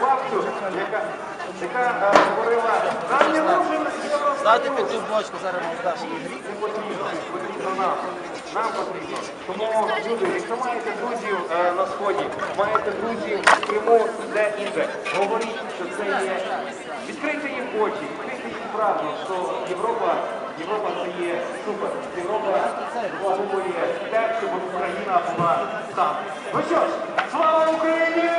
бабцю, яка, яка говорила, нам не нужен Ставте під цю бочку, зараз вам даш. не потрібно, потрібно нам. Нам потрібно. Тому, люди, якщо маєте друзів е, на сході, маєте друзів в Криму, де інде, говоріть, що це є. Відкрийте їм очі, відкрийте їм правду, що Європа, Європа це є супер. Європа заслуговує те, щоб Україна була там. Ну що ж, слава Україні!